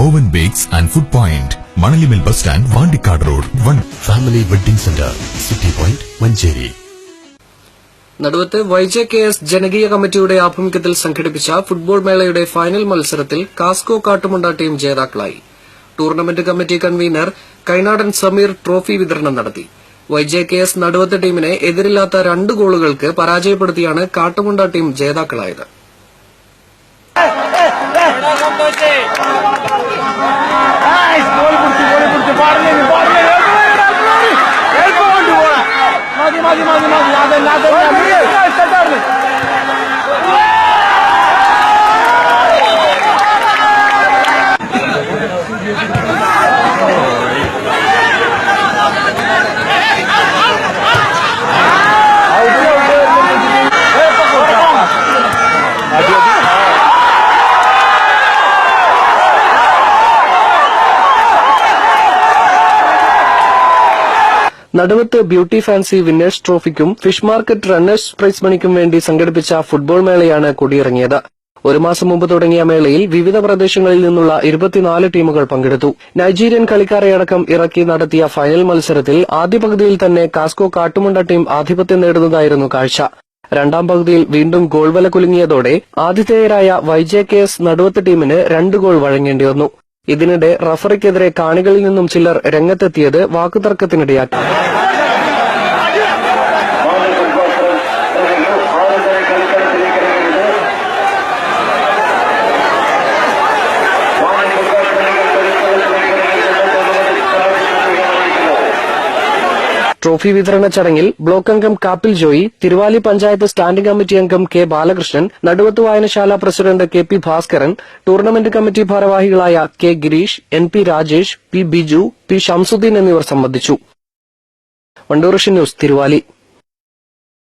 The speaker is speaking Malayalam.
Oven bakes and food point Manalimal bus stand Vandikkad road one family wedding centre city point Manjeri Naduvath YJ K S ജനകീയ കമ്മിറ്റിയുടെ ആഭിമുഖ്യത്തിൽ സംഘടിപ്പിച്ച ഫുട്ബോൾ മേളയുടെ ഫൈനൽ മത്സരത്തിൽ കാസ്കോ കാട്ടുമുണ്ട ടീം ജേതാക്കളായി. Tournament committee convener Kainadan Sameer trophy വിതരണം നടത്തി. വൈജെ കെ എസ് നടുവത്ത് ടീമിനെ എതിരില്ലാത്ത രണ്ട് ഗോളുകൾക്ക് പരാജയപ്പെടുത്തിയാണ് കാട്ടുമുണ്ട ടീം ജേതാക്കളായത്. ഗോൾ പിടിച്ച് ഗോൾ പിടിച്ച് നടുവത്ത് ബ്യൂട്ടി ഫാൻസി വിന്നേഴ്സ് ട്രോഫിക്കും ഫിഷ് മാർക്കറ്റ് റണ്ണേഴ്സ് പ്രൈസ് മണിക്കും വേണ്ടി സംഘടിപ്പിച്ച ഫുട്ബോൾ മേളയാണ് കൊടിയിറങ്ങിയത്. ഒരു മാസം മുമ്പ് തുടങ്ങിയ മേളയിൽ വിവിധ പ്രദേശങ്ങളിൽ നിന്നുള്ള ഇരുപത്തിനാല് ടീമുകൾ പങ്കെടുത്തു. നൈജീരിയൻ കളിക്കാരെയടക്കം ഇറക്കി നടത്തിയ ഫൈനൽ മത്സരത്തിൽ ആദ്യ പകുതിയിൽ തന്നെ കാസ്കോ കാട്ടുമുണ്ട ടീം ആധിപത്യം നേടുന്നതായിരുന്നു കാഴ്ച. രണ്ടാം പകുതിയിൽ വീണ്ടും ഗോൾ വല കുലുങ്ങിയതോടെ ആതിഥേയരായ വൈജെ കെ എസ് നടുവത്ത് ടീമിന് രണ്ട് ഗോൾ വഴങ്ങേണ്ടി വന്നു ഇതിനിടെ റഫറിക്കെതിരെ കാണികളിൽ നിന്നും ചിലർ രംഗത്തെത്തിയത് വാക്കുതർക്കത്തിനിടയാക്കി. ട്രോഫി വിതരണ ചടങ്ങിൽ ബ്ലോക്ക് അംഗം കാപ്പിൽ ജോയി തിരുവാലി പഞ്ചായത്ത് സ്റ്റാൻഡിംഗ് കമ്മിറ്റി അംഗം കെ ബാലകൃഷ്ണൻ നടുവത്ത് വായനശാല president K P Bhaskaran tournament committee ഭാരവാഹികളായ K Gireesh N P Rajesh P Biju P Shamsuddin എന്നിവർ സംബന്ധിച്ചു. ന്യൂസ് തിരുവാലി.